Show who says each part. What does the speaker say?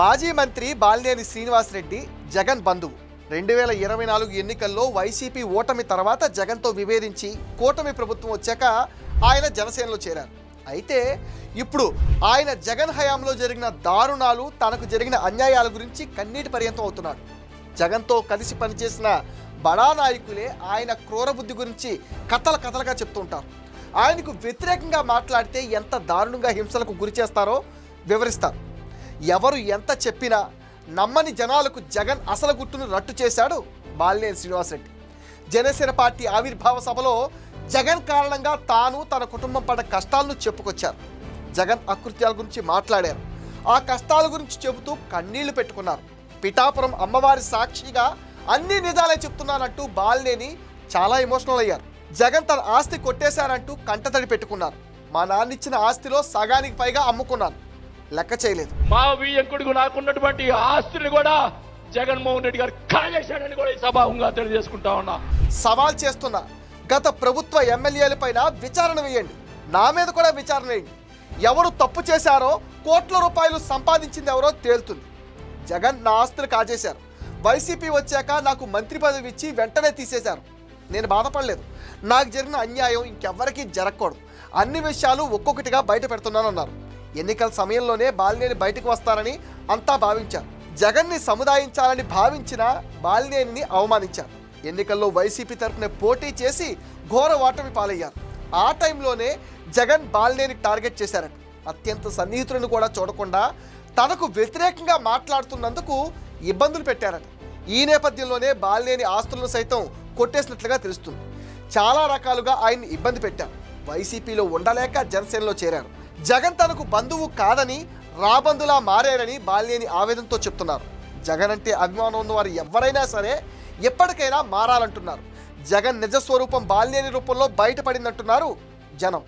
Speaker 1: మాజీ మంత్రి బాలినేని శ్రీనివాసరెడ్డి జగన్ బంధువు రెండు వేల ఇరవై నాలుగు ఎన్నికల్లో వైసీపీ ఓటమి తర్వాత జగన్తో విభేదించి కూటమి ప్రభుత్వం వచ్చాక ఆయన జనసేనలో చేరారు. అయితే ఇప్పుడు ఆయన జగన్ హయాంలో జరిగిన దారుణాలు తనకు జరిగిన అన్యాయాల గురించి కన్నీటి పర్యంతం అవుతున్నాడు. జగన్తో కలిసి పనిచేసిన బడా నాయకులే ఆయన క్రూరబుద్ధి గురించి కథల కథలుగా చెప్తుంటారు ఆయనకు వ్యతిరేకంగా మాట్లాడితే ఎంత దారుణంగా హింసలకు గురి చేస్తారో వివరిస్తారు. ఎవరు ఎంత చెప్పినా నమ్మని జనాలకు జగన్ అసలు గుట్టును రట్టు చేశాడు బాలినేని శ్రీనివాసరెడ్డి. జనసేన పార్టీ ఆవిర్భావ సభలో జగన్ కారణంగా తాను తన కుటుంబం పడ్డ కష్టాలను చెప్పుకొచ్చారు. జగన్ అకృత్యాల గురించి మాట్లాడారు. ఆ కష్టాల గురించి చెబుతూ కన్నీళ్ళు పెట్టుకున్నారు. పిఠాపురం అమ్మవారి సాక్షిగా అన్ని నిజాలే చెప్తున్నానంటూ బాలినేని చాలా ఎమోషనల్ అయ్యారు. జగన్ తన ఆస్తి కొట్టేశారంటూ కంటతడి పెట్టుకున్నారు. మా నాన్నిచ్చిన ఆస్తిలో సగానికి పైగా అమ్ముకున్నాను. లెక్క చేయలేదు.
Speaker 2: మా వియ్యంకుడికి నాకున్నటువంటి ఆస్తిని కూడా జగన్మోహన్ రెడ్డి గారు కాజేశాడని కూడా ఈ సభాముగా తెలియజేసుకుంటా ఉన్నా.
Speaker 1: సవాల్ చేస్తున్న గత ప్రభుత్వ ఎమ్మెల్యేల పైన విచారణ వేయండి. నా మీద కూడా విచారణ వేయండి. ఎవరు తప్పు చేశారో కోట్ల రూపాయలు సంపాదించింది ఎవరో తేలుతుంది. జగన్ నా ఆస్తులు కాజేశారు. వైసీపీ వచ్చాక నాకు మంత్రి పదవి ఇచ్చి వెంటనే తీసేశారు. నేను బాధపడలేదు. నాకు జరిగిన అన్యాయం ఇంకెవ్వరికీ జరగకూడదు. అన్ని విషయాలు ఒక్కొక్కటిగా బయట పెడుతున్నానన్నారు. ఎన్నికల సమయంలోనే బాలినేని బయటకు వస్తారని అంతా భావించారు. జగన్ని సముదాయించాలని భావించిన బాలినేనిని అవమానించారు. ఎన్నికల్లో వైసీపీ తరఫున పోటీ చేసి ఘోర ఓటమి పాలయ్యారు. ఆ టైంలోనే జగన్ బాలినేని టార్గెట్ చేశారట. అత్యంత సన్నిహితులను కూడా చూడకుండా తనకు వ్యతిరేకంగా మాట్లాడుతున్నందుకు ఇబ్బందులు పెట్టారట. ఈ నేపథ్యంలోనే బాలినేని ఆస్తులను సైతం కొట్టేసినట్లుగా తెలుస్తుంది. చాలా రకాలుగా ఆయన్ని ఇబ్బంది పెట్టారు. వైసీపీలో ఉండలేక జనసేనలో చేరారు. జగన్ తనకు బంధువు కాదని రాబందులా మారారని బాల్యని ఆవేదనతో చెప్తున్నారు. జగన్ అంటే అభిమానం ఉన్న వారు ఎవరైనా సరే ఎప్పటికైనా మారాలంటున్నారు. జగన్ నిజ స్వరూపం రూపంలో బయటపడిందంటున్నారు జనం.